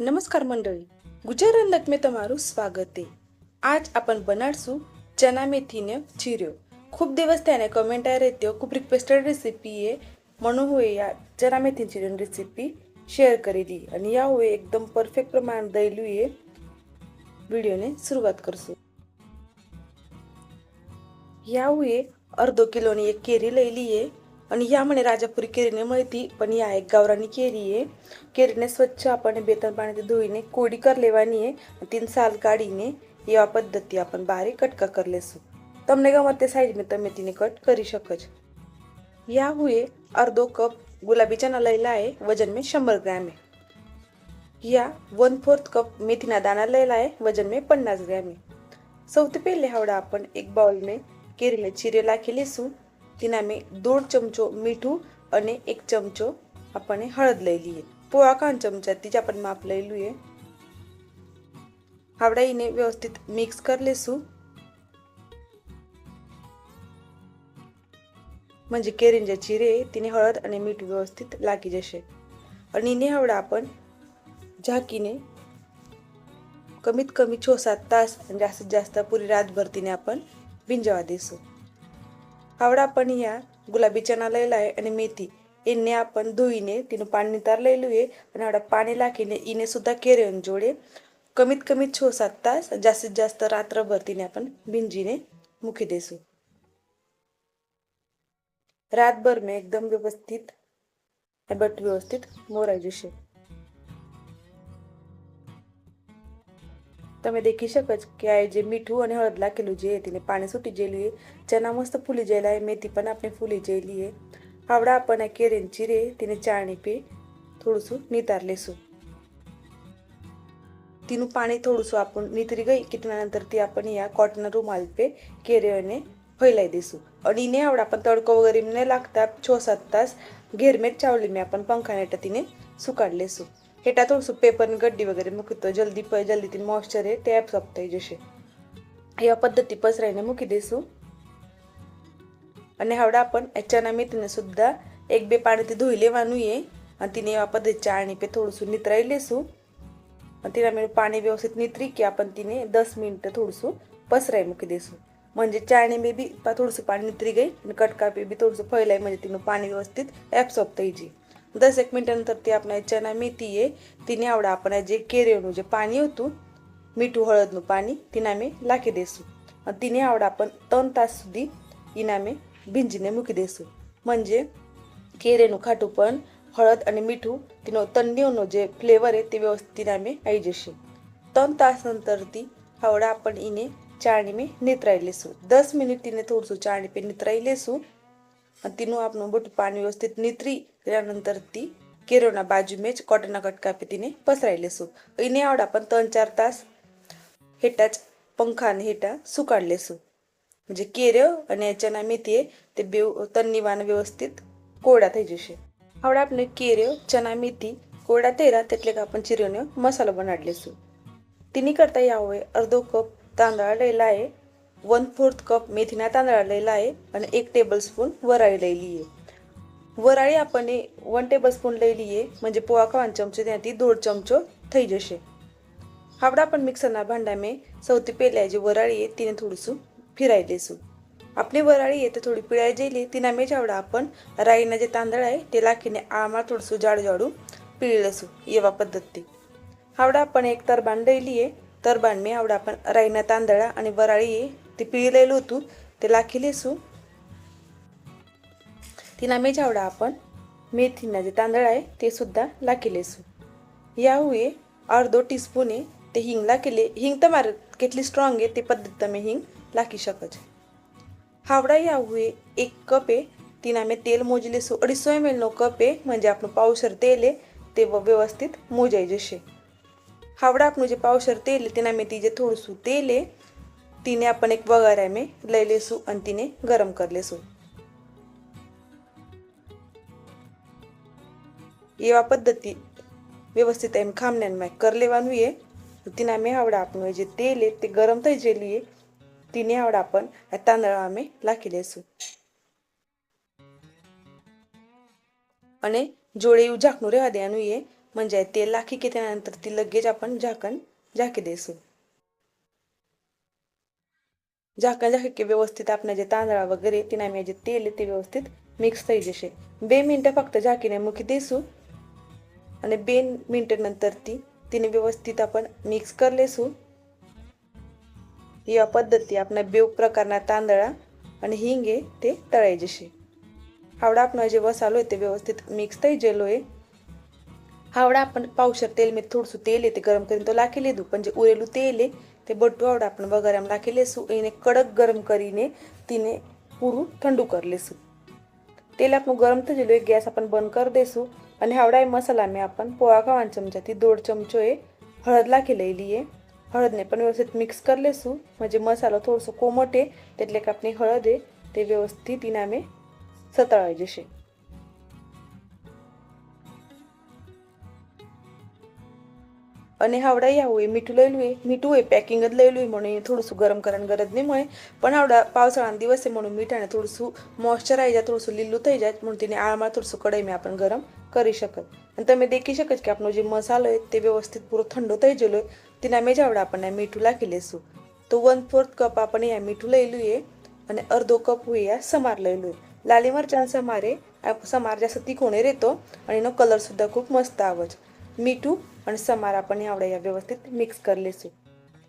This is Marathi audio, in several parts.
નમસ્કાર મંડળી ગુજરાત નગમે તમારું સ્વાગત છે આજ આપણ બનાડશું ચના મેથીને ચીર્યો खूप दिवस त्याने कमेंट आहे रेत्यो खूप रिक्वेस्टेड रेसिपी आहे म्हणून होय या चना मेथी चिरण रेसिपी शेअर करेली आणि या होय एकदम परफेक्ट प्रमाण दैलू आहे व्हिडिओने सुरुवात करसो या होय अर्धो किलोनी एक केरी लयली आहे आणि ह्या म्हणे राजापुरी केरीने मिळती पण या एक गावरानी केरी आहे. केरीने स्वच्छ आपण बेतन पाण्याचे धुईने कोडी करलेवानी आहे. तीन साल काढीने या पद्धती आपण बारी कटका करले असू तमने गावात त्या साईडने तमेतीने कट करी शकच या हुए अर्धो कप गुलाबी चना लयला आहे. वजन मे शंभर ग्रॅम आहे. या वन फोर्थ कप मेथीना दाना लयला आहे. वजन मे पन्नास ग्रॅम आहे. चौथे पेले हावडा आपण एक बाउलने केरीने चिरेला केलेसू ચીરે લાખી લેશું તેનામાં દોઢ ચમચો મીઠું અને એક ચમચો આપણે હળદ લઈ લઈએ પોળા કાન ચમચા તીજ आपण માપ લઈ લઈએ हावड़ा એને વ્યવસ્થિત મિક્સ કરી લેશું म्हणजे केरींचे चिरे तिने हळद आणि मीठ व्यवस्थित लागी जसे आणि ने हावडा आपण झाकीने कमीत कमी छो सात तास आणि जास्तीत जास्त पुरी रातभर तिने आपण भिंजवा देसू आवडा आपण या गुलाबी चना लय आणि मेथी. इने आपण धुईने तिनं पाणी नितार आहे आणि आवडा पाणी लाखीने इने सुद्धा केरेन जोडे. कमीत कमी छो सात तास जास्तीत जास्त रात्रभर तिने आपण भिंजीने मुखी देसू. रातभर मी एकदम व्यवस्थित बट व्यवस्थित मोरायजेशे તમે દેખી શકો જ કે આ જે મીઠું અને હળદ લાખેલું છે એટલે પાણી છૂટી ગયેલું એ ચણા મસ્ત ફૂલી જયેલા એ મેથી પણ આપણે ફૂલી ગયેલી એ. આવડા આપણને કેરીને જીરે તેને ચાણી પી, થોડુંસું નિતાર લેશું. તેનું પાણી થોડુંસું आपण નિતરી ગઈ કે તેના નંતરથી આપણે આ કોટનના રૂમાલ પે કેરીઓને ફેલાઈ દઈશું અને એને આવડે આપણને તડકો વગેરે એમને લાગતા છ સાત તાસ ઘેર મેં ચાવલીને આપણને પંખા નેટતીને સુકાડી લેશું. हेटा थोडंसं पेपरने गड्डी वगैरे मुकतो जल्दी प जल्दी तीन मॉइश्चर आहे ते ॲब्सॉर्ब जसे या पद्धती पसराईने मुकी देसू અને હવડા પણ ચના મેથીને સુદ્ધા એક બે પાણીથી ધોઈ લેવાનું એ અને તેને એવા પદ્ધતિ ચાણી પે થોડુંસું નિતરાઈ લેશું અને તેના મેળે પાણી વ્યવસ્થિત નિતરી કે आपण तिने दस मिनटं थोडंसं पसराई મૂકી દેશું म्हणजे चाळणी बी बी पा थोडंसं पाणी नितरी गई आणि कटका पे बी थोडंसं फैलाई म्हणजे तिनं पाणी व्यवस्थित ॲब्सॉर्ब થઈ જાય દસ એક મિનિટનંતર તે આપણા ચના મેથી એ તેને આવડા આપણા જે કેરીઓનું જે પાણી હતું મીઠું હળદનું પાણી તેના અમે લાખી દઈશું અને તેને આવડા आपण ત્રણ તાસ સુધી ઇનામે ભીંજીને મૂકી દઈશું म्हणजे કેરીનું ખાટુંપણ હળદ અને મીઠું તેનો તંડીઓનો જે ફ્લેવર आहे તે વ્યવસ્થિત અમે આવી જશે ત્રણ તાસ નંતરથી હવડા आपण એને ચાણી મેં નિતરાઈ લેશું દસ મિનિટ તેને થોડુંસું ચાણી પે નિતરાઈ લેશું आणि तीनों आपनो बटू पाणी व्यवस्थित नित्री त्यानंतर ती केरोना बाजू मेच कॉटना कटका पे तिने पसरायले सू इने आवड आपण तन चार तास हेटाच पंखान हेटा सुकाडले सू म्हणजे केरव आणि याच्याना मेथी ते बेव तन्नीवान व्यवस्थित कोडा थंय जशे आवड आपण केरव चना मेथी कोडा तेरा त्यातले का आपण चिरवणे मसाला बनाडले सू तिने करता यावे अर्धो कप तांदळा लेला आहे वन फोर्थ कप मेथीना तांदळा लयला आहे आणि एक टेबल स्पून वराळी लयली आहे વરાળી આપણને વન ટેબલ સ્પૂન લઈ લઈએ म्हणजे પોવા ખાવાનો ચમચો ત્યાંથી દોઢ ચમચો થઈ જશે આપણે પણ મિક્સરના ભાંડામાં સૌથી પહેલાં જે વરાળી आहे तिने થોડુંસું ફિરાઈ લેશું આપણી વરાળી आहे તે થોડી પીળાઈ જઈલી તેના મેં જ આવડા आपण રાઈના જે તાંદળા आहे તે લાખીને આમાં થોડુંસું જાડું જાડું પીળી લેશું એવા પદ્ધતિ આવડા आपण એક તરબાન લઈ લઈએ તરબાન મેં આવડા आपण રાઈના તાંદળા અને વરાળી आहे તે પીળી લેલું હતું તે લાખી લેશું तिना મેં જાવડા आपण मेथीना जे तांदळ आहे ते सुद्धा लाखी लेसू या हुए अर्धो टीस्पून आहे ते हिंग लाखिले हिंग તમારે કેટલી સ્ટ્રોંગ आहे તે પદ્ધતિ તમે હિંગ લાખી શકો છો हावडा या हुए एक कप आहे तिना મેં તેલ મોજી લેશું અઢીસો એમ એલનો કપ आहे म्हणजे આપણું પાવશર તેલ आहे તે વ્યવસ્થિત મોજાઈ જશે हावडा આપણું જે પાવશર તેલ आहे તેના મેં જે થોડુંસું તેલ आहे તેને आपण એક વઘારામે લઈ લેશું અને તેને ગરમ કરી લેશું એવા પદ્ધતિ વ્યવસ્થિત એમ ખામણામાં કરી લેવાનું એ તેના મેં આવડે આપણું જે તેલ તે ગરમ થઈ જેલી એ તેને આવડે આપણ આ તાંદળા અમે લાખી લેશું અને જોડે એવું ઝાકણું રહેવા દેવાનું એ મંજાય તેલ લાખી કે તેના નंतर ती लगेच आपण झाकण, झाकी देसू. झाका झाक की व्यवस्थित आपण जे तांदळा वगैरे तिने आम्ही जे तेल ते व्यवस्थित मिक्स तरी जसे. बे मिनटं फक्त झाकीने मुखी देसू आणि बे मिनटं नंतर ती तिने व्यवस्थित आपण मिक्स करलेसू या पद्धती आपण बेव प्रकारना तांदळा आणि हिंगे ते तळायचेशे हावडा आपण जे वसालो आहे ते व्यवस्थित मिक्स तरी जेलो आहे हावडा आपण पावशर तेल मी थोडंसं तेल आहे ते गरम करेन तो लाखेले धू पण जे उरेलू तेल आहे તે બધું આવડે આપણે વઘારામાં નાખી લઈશું એને કડક ગરમ કરીને તેને પૂરું ઠંડુ કરી લઈશું તેલ આપણું ગરમ થઈ જલું એ ગેસ આપણને બંધ કરી દઈશું અને હવડા એ મસાલામાં આપણને પોવા ખાવાના ચમચાથી. દોઢ ચમચો એ હળદ નાખી લઈ લઈએ. હળદને પણ વ્યવસ્થિત મિક્સ કરી લઈશું જે મસાલો થોડોસો કોમટે, એટલે કે આપણી હળદે તે વ્યવસ્થિત ઇનામે સતળાઈ જશે. आणि हावडा या होई मिठू लई लोई मिठू आहे पॅकिंगच लई लोई म्हणून थोडंसं गरम करण गरज नाही म्हणे पण हावडा पावसाळा दिवस आहे म्हणून मीठ आणि थोडंसं मॉइश्चर आहे थोडंसं लिल्लूत आहे म्हणून तिने आळमाळ थोडंसं कडाई मी आपण गरम करू शकत आणि तर मी देखी शकत की आपण जे मसालो आहे ते व्यवस्थित पुरं थंड तर आहे तिने मी जेवढा आपण या मिठूला केले सू तो वन फोर्थ कप आपण या मिठू लई आहे आणि अर्धो कप होई या समार लई लोई लाली मरच्या समारे समार जास्त तिखोणे रेतो आणि न कलरसुद्धा खूप मस्त आवाज મીઠું અને સમારા પણ यावडा या व्यवस्थित मिक्स कर लेसू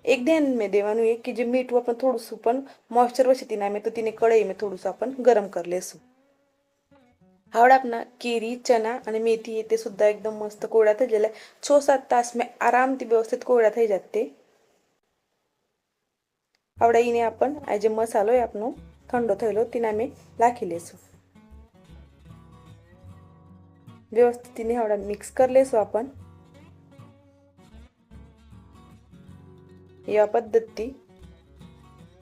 एक ध्यान में देવાનું એ કે જે મીઠું આપણે થોડુંસું પણ મોઇશ્ચર વચ્ચે તેના મેં તો તેને કઢાઈમાં થોડુંસું आपण ગરમ કરી લેશું. હવે આપણા કેરી ચના અને મેથી તે સુદ્ધા એકદમ મસ્ત કોળા થઈ જાય છ સાત તાસ મેં આરામથી વ્યવસ્થિત કોળા થઈ જાતે આવડાઈને આપણ આ જે મસાલો એ ઠંડો થયેલો તેના મેં નાખી લેશું. व्यवस्थित तिने एवढा मिक्स कर लेसो आपण. या पद्धती.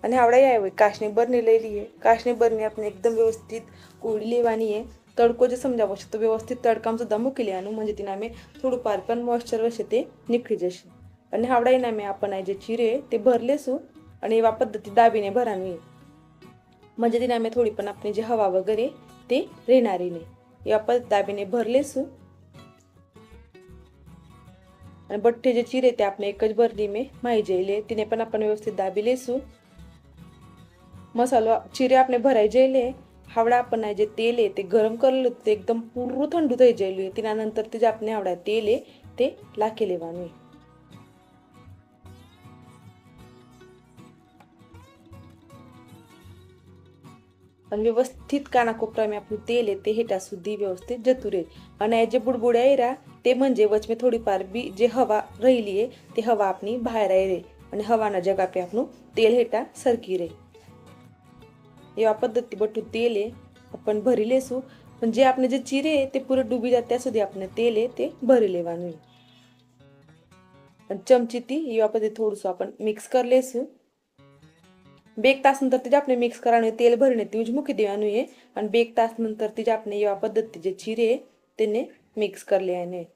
आणि हावडा यावी काशणी बरणी लिहिली आहे. काशणी बरणी आपण एकदम व्यवस्थित कोळी लेवानी आहे. तडको जे समजावं शकतो व्यवस्थित तडकाम सुद्धा मुकेली आणू. म्हणजे तिने आम्ही थोडंफार पण मॉइश्चर वशे ते निखळी जशी. आणि हावडाही ना मी आपण आहे जे चिरे ते भरलेसू. आणि या पद्धती दाबीने भरावी. म्हणजे तिने आम्ही थोडी पण आपली जी हवा वगैरे ते रेणारी नाही. आपण दाबीने भरले सु आणि बठ्ठे जे चिरे ते आपण एकच भरली मे माही जेले तिने पण आपण व्यवस्थित दाबिले सु मसालो चिरे आपण भराय जेले हावडा आपण जे तेल आहे ते गरम करल ते एकदम पूर्ण थंडू थंड जेलो तिनंतर ते जे आपण हावडा तेल आहे ते लाखेले बांधू आणि व्यवस्थित कानाकोपरा आपलं तेल आहे ते हेटा सुद्धी व्यवस्थित जतू रे आणि जे बुडबुड्या येरा ते म्हणजे वचमे थोडीफार बी जे हवा राहिली आहे ते हवा आपली बाहेर आहे रे અને હવાના જગા પે આપણું તેલ હેટા સરકી રહે. એવા પદ્ધતિ બટું તેલે પણ ભરી લેશું. પણ જે આપણે જે ચીરે તે પૂરે ડૂબી જાય ત્યાં સુધી આપણે તેલે તે ભરી લેવાનું અને ચમચીથી એવા પદ્ધતિ થોડુંસું આપણે મિક્સ કરી લેશું. બે એક તાસ નંતરથી જ આપણે મિક્સ કરવાનું તેલ ભરીને તેવું જ મૂકી દેવાનું એ. અને બે એક તાસ નંતરથી જ આપણે એવા પદ્ધતિ જે જીરે તેને મિક્સ કરી લેવાને.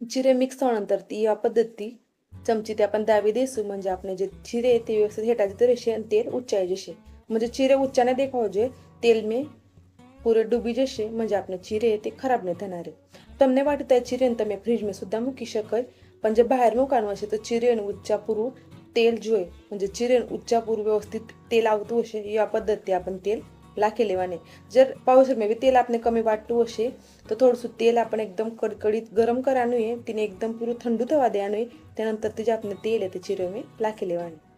જીरे मिक्स झाल्यानंतर या पद्धती चमची ते आपण दाबी देसू म्हणजे आपण जे जिरे ते व्यवस्थित हेटायचे तर રહેશે અને તેલ ઉચ્ચાઈ જશે. म्हणजे જીરે ઉચ્ચાને દેખાવો જોઈએ. તેલ મેં પૂરે ડૂબી જશે. म्हणजे આપણે જીરે તે ખરાબ નહીં થનારે. તમને વાટતા જીરેને તમે ફ્રીજમાં સુદ્ધા મૂકી શકાય. પણ જે બહાર મૂકવાનું હશે તો જીરેનું ઉચ્ચા પૂરું तेल जो आहे म्हणजे चिरेन उच्चापूर व्यवस्थित तेल आवत असे या पद्धती आपण तेल ला केलेवाने जर पाऊस मे म्हणजे तेल आपण कमी वाटू असे तर थोडंसं तेल आपण एकदम कडकडीत गरम करा तिने एकदम पुरू थंडू तवा द्या त्यानंतर तिचे आपण तेल आहे ते चिरे मी ला केलेवाने